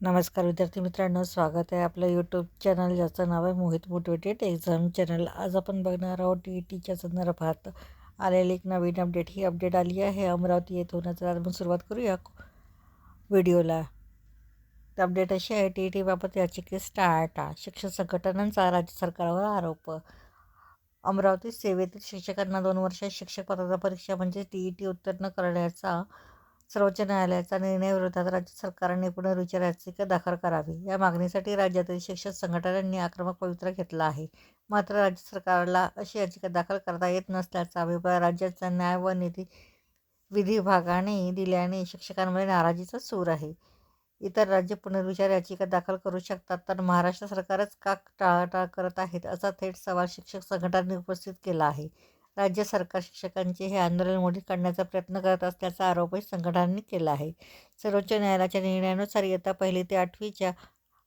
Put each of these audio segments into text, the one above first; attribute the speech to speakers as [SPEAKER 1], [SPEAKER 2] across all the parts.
[SPEAKER 1] नमस्कार विद्यार्थी मित्रांनो स्वागत आहे आपलं यूट्यूब चॅनल ज्याचं नाव आहे मोहित मोटिवेटेड एक्झाम चॅनल आज आपण बघणार आहोत टी ई टीच्या संदर्भात आलेली एक नवीन अपडेट ही अपडेट आली आहे अमरावती येथे होण्याचा आज आपण सुरुवात करूया व्हिडिओला. तर अपडेट अशी आहे टी ई टीबाबत याचिके स्टार्ट शिक्षण संघटनांचा राज्य सरकारवर आरोप. अमरावती सेवेतील शिक्षकांना दोन वर्षात शिक्षक पदाचा परीक्षा म्हणजे टी ई टी उत्तीर्ण करण्याचा सर्वोच्च न्यायालयाचा निर्णयाविरोधात राज्य सरकारने पुनर्विचार याचिका दाखल करावी. या मागणीसाठी राज्यातील शिक्षक संघटनांनी आक्रमक पवित्रा घेतला आहे. मात्र राज्य सरकारला अशी याचिका दाखल करता येत नसल्याचा अभिप्राय राज्याचा न्याय व निधी विधी विभागाने दिल्याने शिक्षकांमध्ये नाराजीचा सूर आहे. इतर राज्य पुनर्विचार याचिका दाखल करू शकतात तर महाराष्ट्र सरकारच का टाळाटाळ करत आहेत असा थेट सवाल शिक्षक संघटनांनी उपस्थित केला आहे. राज्य सरकार शिक्षकांचे हे आंदोलन मोडीत काढण्याचा प्रयत्न करत असल्याचा आरोपही संघटनांनी केला आहे. सर्वोच्च न्यायालयाच्या निर्णयानुसार इयत्ता पहिली ते आठवीच्या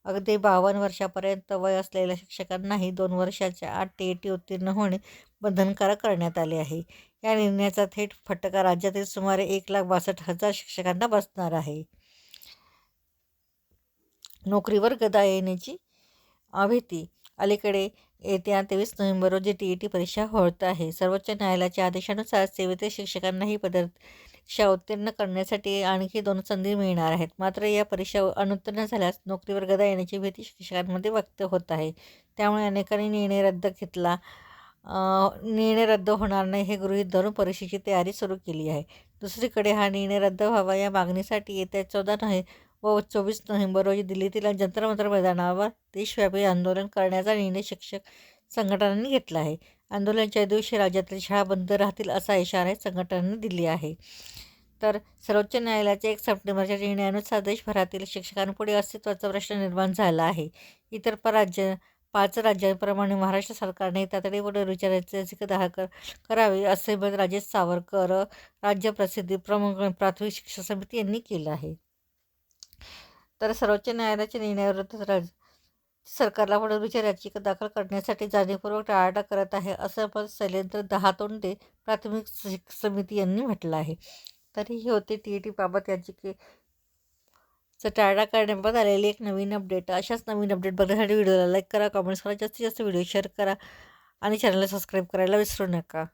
[SPEAKER 1] अगदी बावन्न वर्षापर्यंत वय असलेल्या शिक्षकांनाही दोन वर्षाच्या आठ टी ए टी उत्तीर्ण होणे बंधनकारक करण्यात आले आहे. या निर्णयाचा थेट फटका राज्यातील सुमारे एक लाख बासष्ट हजार शिक्षकांना बसणार आहे. नोकरीवर गदा येण्याची भीती अलीकडे येत्या तेवीस नोव्हेंबर रोजी टी ई टी परीक्षा होत आहे. सर्वोच्च न्यायालयाच्या आदेशानुसार सेवेतील शिक्षकांनाही परीक्षा उत्तीर्ण करण्यासाठी आणखी दोन संधी मिळणार आहेत. मात्र या परीक्षा अनुत्तीर्ण झाल्यास नोकरीवर गदा येण्याची भीती शिक्षकांमध्ये व्यक्त होत आहे. त्यामुळे अनेकांनी निर्णय रद्द घेतला निर्णय रद्द होणार नाही हे गृहीत धरून परीक्षेची तयारी सुरू केली आहे. दुसरीकडे हा निर्णय रद्द व्हावा या मागणीसाठी येत्या चौदा नोव्हे व चोवीस नोव्हेंबर रोजी दिल्लीतील जंतरमंतर मैदानावर देशव्यापी आंदोलन करण्याचा निर्णय शिक्षक संघटनांनी घेतला आहे. आंदोलनाच्या दिवशी राज्यातील शाळा बंद राहतील असा इशारा संघटनांनी दिली आहे. तर सर्वोच्च न्यायालयाच्या एक सप्टेंबरच्या निर्णयानुसार देशभरातील शिक्षकांपुढे अस्तित्वाचा प्रश्न निर्माण झाला आहे. इतर राज्य पाच राज्यांप्रमाणे महाराष्ट्र सरकारने तातडीपुढे विचारायचे दाखल करावे असे मत राजेश सावरकर राज्य प्रसिद्धी प्रमुख प्राथमिक शिक्षण समिती यांनी केलं आहे. तर सर्वोच्च न्यायालयाच्या निर्णयाविरुद्ध राज्य सरकारला पुनर्विचार याचिका दाखल करण्यासाठी जाणीवपूर्वक टाळाटाळ करत आहे असं मत शैलेंद्र दहातोंडे प्राथमिक समिती यांनी म्हटलं आहे. तरीही होते टी ई टीबाबत याचिकेचं टाळा करण्याबाबत आलेली एक नवीन अपडेट. अशाच नवीन अपडेट बघण्यासाठी व्हिडिओला लाईक करा कमेंट्स करा जास्तीत जास्त व्हिडिओ शेअर करा आणि चॅनलला सबस्क्राईब करायला विसरू नका.